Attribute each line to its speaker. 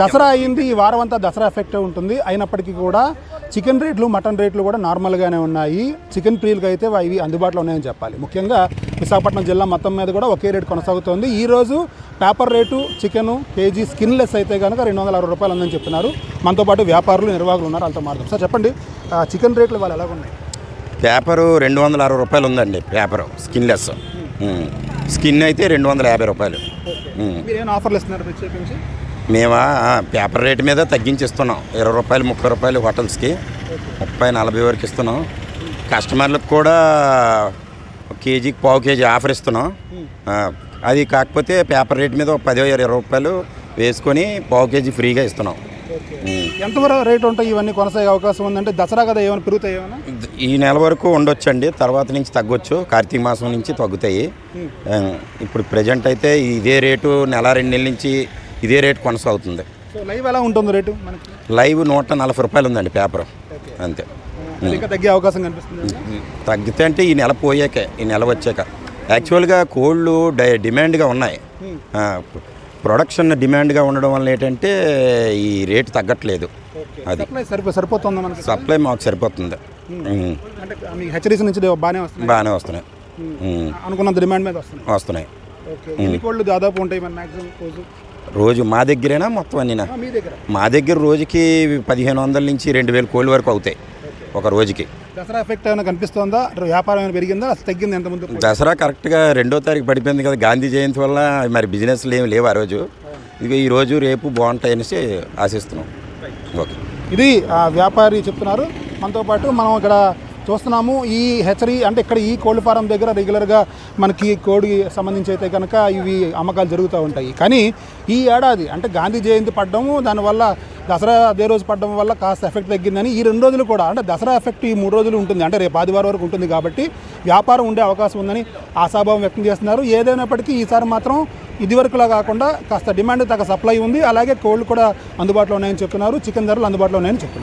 Speaker 1: దసరా అయింది ఈ వారం అంతా దసరా ఎఫెక్ట్ ఉంటుంది. అయినప్పటికీ కూడా చికెన్ రేట్లు మటన్ రేట్లు కూడా నార్మల్గానే ఉన్నాయి. చికెన్ ప్రియులకి అయితే ఇవి అందుబాటులో ఉన్నాయని చెప్పాలి. ముఖ్యంగా విశాఖపట్నం జిల్లా మొత్తం మీద కూడా ఒకే రేటు కొనసాగుతోంది. ఈ రోజు paper rate chicken KG skinless అయితే కనుక రెండు వందల అరవై రూపాయలు ఉందని చెప్తున్నారు మనతో పాటు వ్యాపారులు నిర్వాహకులు ఉన్నారు. వాళ్ళతో మాట్లాడదాం. సార్ చెప్పండి. చికెన్ రేట్లు వాళ్ళు ఎలా ఉన్నాయి
Speaker 2: పేపరు రెండు వందల అరవై రూపాయలు ఉందండి పేపరు స్కిన్లెస్. ఉమ్. స్కిన్ అయితే రెండు వందల యాభై రూపాయలు. ఉమ్.
Speaker 1: మీరు ఏమైనా ఆఫర్లు ఇస్తున్నారు ప్రత్యేకించి?
Speaker 2: మేమా పేపర్ రేట్ మీద తగ్గించిస్తున్నాం. ఇరవై రూపాయలు ముప్పై రూపాయలు హోటల్స్కి. ముప్పై నలభై వరకు ఇస్తున్నాం. కస్టమర్లకు కూడా కేజీకి పావు కేజీ ఆఫర్ ఇస్తున్నాం. అది కాకపోతే పేపర్ రేట్ మీద ఒక పది ఇరవై రూపాయలు వేసుకొని పావు కేజీ ఫ్రీగా ఇస్తున్నాం.
Speaker 1: ఎంతవరకు రేటు ఉంటాయి ఇవన్నీ కొనసాగే అవకాశం ఉందంటే దసరా కదా ఏమైనా పెరుగుతాయి ఏమైనా?
Speaker 2: ఈ నెల వరకు ఉండొచ్చండి. తర్వాత నుంచి తగ్గొచ్చు. కార్తీక మాసం నుంచి తగ్గుతాయి. ఇప్పుడు ప్రజెంట్ అయితే ఇదే రేటు నెల రెండు నెలల నుంచి ఇదే రేటు కొనసాగుతుంది.
Speaker 1: లైవ్ ఎలా ఉంటుంది రేటు
Speaker 2: లైవ్ నూట నలభై రూపాయలు ఉందండి పేపర్ అంతే.
Speaker 1: ఇంకా తగ్గే అవకాశం కనిపిస్తుంది
Speaker 2: తగ్గితే అంటే ఈ నెల పోయాకే ఈ నెల వచ్చాక. యాక్చువల్గా కోళ్ళు డై డిమాండ్గా ఉన్నాయి. ప్రొడక్షన్ డిమాండ్గా ఉండడం వల్ల ఏంటంటే ఈ రేటు తగ్గట్లేదు. అది.
Speaker 1: సరిపోతుందా
Speaker 2: సప్లై మాకు సరిపోతుంది.
Speaker 1: హెచ్చరీస్ నుంచి బాగానే వస్తుంది
Speaker 2: బాగానే వస్తున్నాయి.
Speaker 1: అనుకున్నంత డిమాండ్ మీద
Speaker 2: వస్తున్నాయి.
Speaker 1: ఎన్ని కోళ్ళు దాదాపు ఉంటాయి రోజు
Speaker 2: మా దగ్గరేనా మొత్తం అన్నీనా?
Speaker 1: మీ దగ్గర.
Speaker 2: రోజుకి పదిహేను వందల నుంచి రెండు వేల కోళ్ళ వరకు అవుతాయి ఒక రోజుకి.
Speaker 1: దసరా ఎఫెక్ట్ ఏమైనా కనిపిస్తుందా? వ్యాపారం ఏమైనా పెరిగిందా? తగ్గింది ఎంత ముందు?
Speaker 2: దసరా కరెక్ట్గా రెండో తారీఖు పడిపోయింది కదా గాంధీ జయంతి వల్ల మరి బిజినెస్లు ఏమి లేవు ఆ రోజు. ఇక ఈ రోజు రేపు బాగుంటాయి అనేసి ఆశిస్తున్నాం ఓకే.
Speaker 1: ఇది వ్యాపారి చెప్తున్నారు. మనతో పాటు మనం ఇక్కడ చూస్తున్నాము. ఈ హెచ్చరీ అంటే ఇక్కడ ఈ కోళ్ళ ఫారం దగ్గర రెగ్యులర్గా మనకి కోడి సంబంధించి అయితే కనుక ఇవి అమ్మకాలు జరుగుతూ ఉంటాయి. కానీ ఈ ఏడాది అంటే గాంధీ జయంతి పడ్డము దానివల్ల దసరా అదే రోజు పడడం వల్ల కాస్త ఎఫెక్ట్ తగ్గిందని ఈ రెండు రోజులు కూడా అంటే దసరా ఎఫెక్ట్ ఈ మూడు రోజులు ఉంటుంది. అంటే రేపు ఆదివారం వరకు ఉంటుంది కాబట్టి వ్యాపారం ఉండే అవకాశం ఉందని ఆశాభావం వ్యక్తం చేస్తున్నారు. ఏదైనప్పటికీ ఈసారి మాత్రం ఇదివరకులా కాకుండా కాస్త డిమాండ్ తగ్గ సప్లై ఉంది. అలాగే కోళ్ళు కూడా అందుబాటులో ఉన్నాయని చెప్తున్నారు. చికెన్ ధరలు అందుబాటులో ఉన్నాయని చెప్తున్నారు.